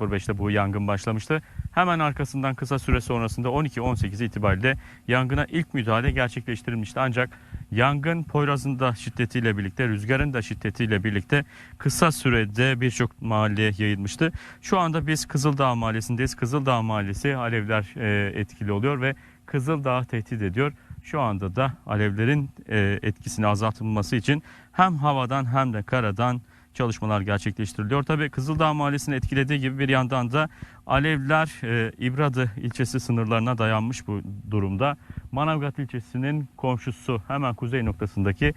05'te bu yangın başlamıştı. Hemen arkasından kısa süre sonrasında 12-18 itibariyle yangına ilk müdahale gerçekleştirilmişti. Ancak yangın Poyraz'ın da şiddetiyle birlikte, rüzgarın da şiddetiyle birlikte kısa sürede birçok mahalleye yayılmıştı. Şu anda biz Kızıldağ Mahallesi'ndeyiz. Kızıldağ Mahallesi alevler e, etkili oluyor ve Kızıldağ tehdit ediyor. Şu anda da alevlerin e, etkisini azaltılması için hem havadan hem de karadan çalışmalar gerçekleştiriliyor. Tabii Kızıldağ Mahallesi'ni etkilediği gibi bir yandan da alevler e, İbradı ilçesi sınırlarına dayanmış bu durumda. Manavgat ilçesinin komşusu hemen kuzey noktasındaki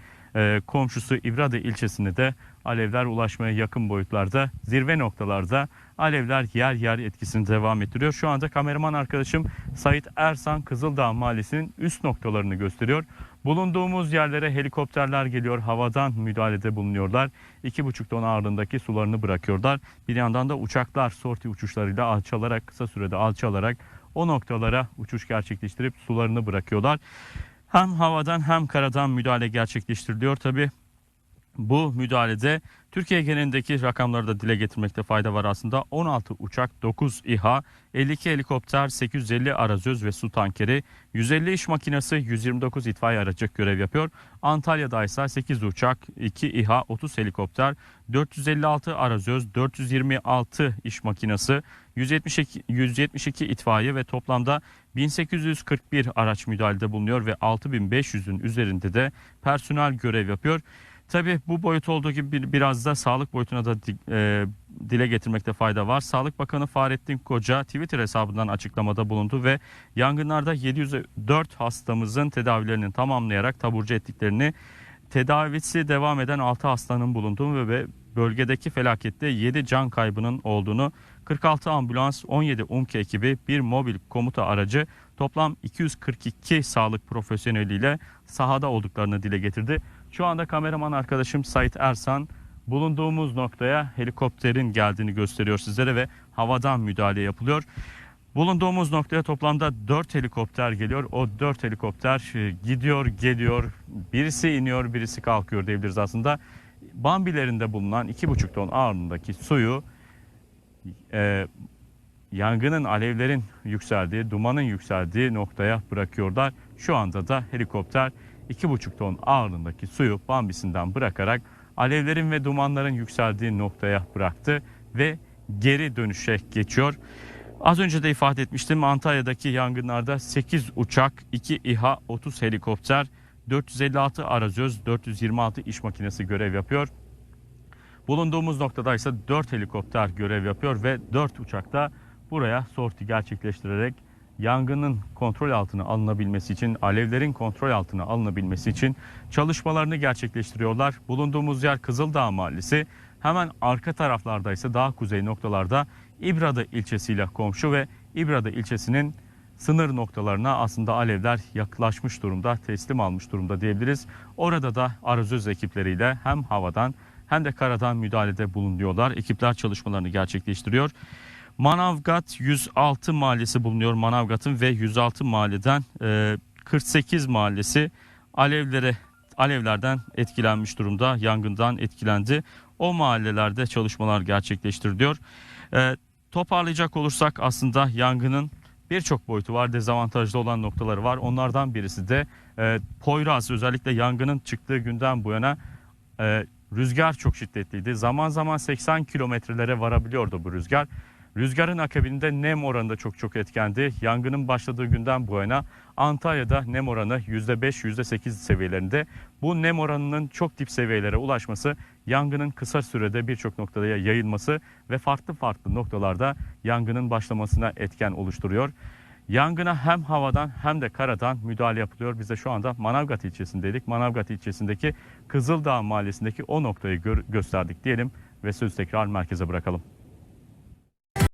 komşusu İbradı ilçesine de alevler ulaşmaya yakın boyutlarda zirve noktalarda alevler yer yer etkisini devam ettiriyor. Şu anda kameraman arkadaşım Sait Ersan Kızıldağ Mahallesi'nin üst noktalarını gösteriyor. Bulunduğumuz yerlere helikopterler geliyor, havadan müdahalede bulunuyorlar. 2,5 ton ağırlığındaki sularını bırakıyorlar. Bir yandan da uçaklar sorti uçuşlarıyla alçalarak, kısa sürede alçalarak o noktalara uçuş gerçekleştirip sularını bırakıyorlar. Hem havadan hem karadan müdahale gerçekleştiriliyor. Tabi bu müdahalede Türkiye genelindeki rakamları da dile getirmekte fayda var aslında. 16 uçak, 9 İHA, 52 helikopter, 850 arazöz ve su tankeri, 150 iş makinesi, 129 itfaiye aracı görev yapıyor. Antalya'da ise 8 uçak, 2 İHA, 30 helikopter, 456 arazöz, 426 iş makinesi, 172, 172 itfaiye ve toplamda 1841 araç müdahalede bulunuyor ve 6500'ün üzerinde de personel görev yapıyor. Tabii bu boyut olduğu gibi bir, biraz da sağlık boyutuna da e, dile getirmekte fayda var. Sağlık Bakanı Fahrettin Koca Twitter hesabından açıklamada bulundu ve yangınlarda 704 hastamızın tedavilerini tamamlayarak taburcu ettiklerini tedavisi devam eden 6 hastanın bulunduğu ve bölgedeki felakette 7 can kaybının olduğunu 46 ambulans, 17 UMKE ekibi, bir mobil komuta aracı toplam 242 sağlık profesyoneliyle sahada olduklarını dile getirdi. Şu anda kameraman arkadaşım Sait Ersan bulunduğumuz noktaya helikopterin geldiğini gösteriyor sizlere ve havadan müdahale yapılıyor. Bulunduğumuz noktaya toplamda 4 helikopter geliyor. O 4 helikopter e, gidiyor, geliyor. Birisi iniyor, birisi kalkıyor diyebiliriz aslında. Bambilerinde bulunan 2,5 ton ağırlığındaki suyu e, yangının, alevlerin yükseldiği, dumanın yükseldiği noktaya bırakıyorlar. Şu anda da helikopter 2,5 ton ağırlığındaki suyu bambisinden bırakarak alevlerin ve dumanların yükseldiği noktaya bıraktı ve geri dönüşe geçiyor. Az önce de ifade etmiştim Antalya'daki yangınlarda 8 uçak, 2 İHA, 30 helikopter, 456 arazöz, 426 iş makinesi görev yapıyor. Bulunduğumuz noktada ise 4 helikopter görev yapıyor ve 4 uçak da buraya sorti gerçekleştirerek yangının kontrol altına alınabilmesi için, alevlerin kontrol altına alınabilmesi için çalışmalarını gerçekleştiriyorlar. Bulunduğumuz yer Kızıldağ Mahallesi. Hemen arka taraflarda ise daha kuzey noktalarda İbradı ilçesiyle komşu ve İbradı ilçesinin sınır noktalarına aslında alevler yaklaşmış durumda, teslim almış durumda diyebiliriz. Orada da arazöz ekipleriyle hem havadan hem de karadan müdahalede bulunuyorlar. Ekipler çalışmalarını gerçekleştiriyor. Manavgat 106 mahallesi bulunuyor Manavgat'ın ve 106 mahalleden e, 48 mahallesi alevlere alevlerden etkilenmiş durumda. Yangından etkilendi. O mahallelerde çalışmalar gerçekleştiriliyor. E, toparlayacak olursak aslında yangının birçok boyutu var. Dezavantajlı olan noktaları var. Onlardan birisi de e, Poyraz özellikle yangının çıktığı günden bu yana e, rüzgar çok şiddetliydi. Zaman zaman 80 kilometrelere varabiliyordu bu rüzgar. Rüzgarın akabinde nem oranı da çok çok etkendi. Yangının başladığı günden bu yana Antalya'da nem oranı %5, %8 seviyelerinde. Bu nem oranının çok dip seviyelere ulaşması, yangının kısa sürede birçok noktada yayılması ve farklı farklı noktalarda yangının başlamasına etken oluşturuyor. Yangına hem havadan hem de karadan müdahale yapılıyor. Biz de şu anda Manavgat ilçesindeydik. Manavgat ilçesindeki Kızıldağ mahallesindeki o noktayı gösterdik diyelim ve sözü tekrar merkeze bırakalım.